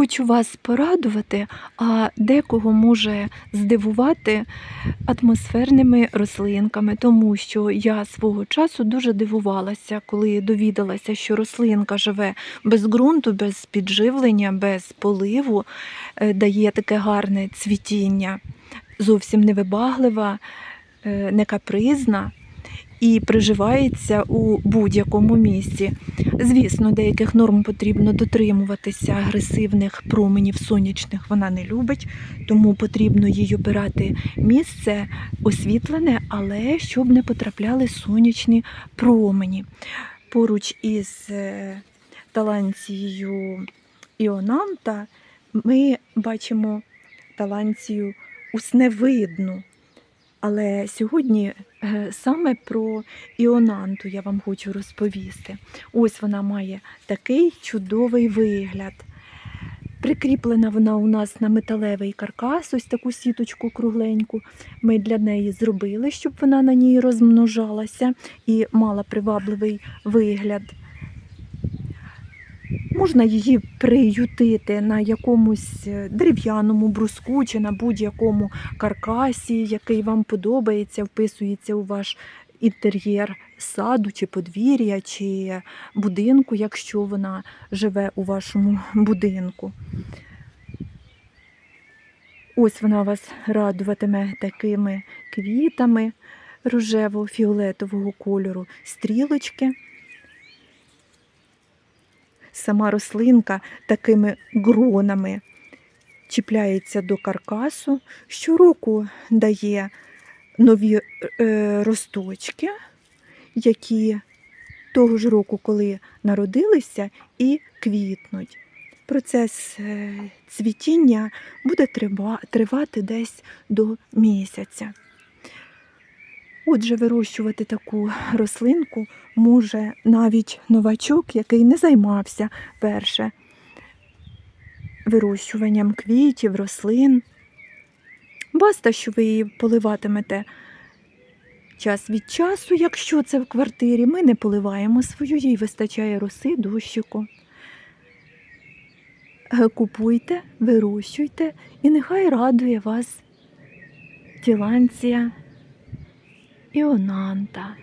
Хочу вас порадувати, а декого може здивувати атмосферними рослинками, тому що я свого часу дуже дивувалася, коли довідалася, що рослинка живе без ґрунту, без підживлення, без поливу, е, дає таке гарне цвітіння, зовсім невибаглива, е, не капризна. І приживається у будь-якому місці. Звісно, деяких норм потрібно дотримуватися агресивних променів сонячних вона не любить, тому потрібно їй обирати місце освітлене, але щоб не потрапляли сонячні промені. Поруч із е, таланцією Іонанта ми бачимо таланцію усневидну. Але сьогодні е, саме про Іонанту я вам хочу розповісти. Ось вона має такий чудовий вигляд. Прикріплена вона у нас на металевий каркас, ось таку сіточку кругленьку. Ми для неї зробили, щоб вона на ній розмножалася і мала привабливий вигляд. Можна її приютити на якомусь е, дерев'яному бруску чи на будь-якому каркасі, який вам подобається, вписується у ваш інтер'єр саду чи подвір'я, чи будинку, якщо вона живе у вашому будинку. Ось вона вас радуватиме такими квітами рожево-фіолетового кольору, стрілочки. Сама рослинка такими гронами чіпляється до каркасу, щороку дає нові е, росточки, які того ж року, коли народилися, і квітнуть. Процес е, цвітіння буде тривати десь до місяця. Отже, вирощувати таку рослинку може навіть новачок, який не займався перше вирощуванням квітів, рослин. Баста, що ви її поливатимете час від часу, якщо це в квартирі, ми не поливаємо свою, їй вистачає роси, дощику. Е, Купуйте, вирощуйте і нехай радує вас тіланція Іонанта.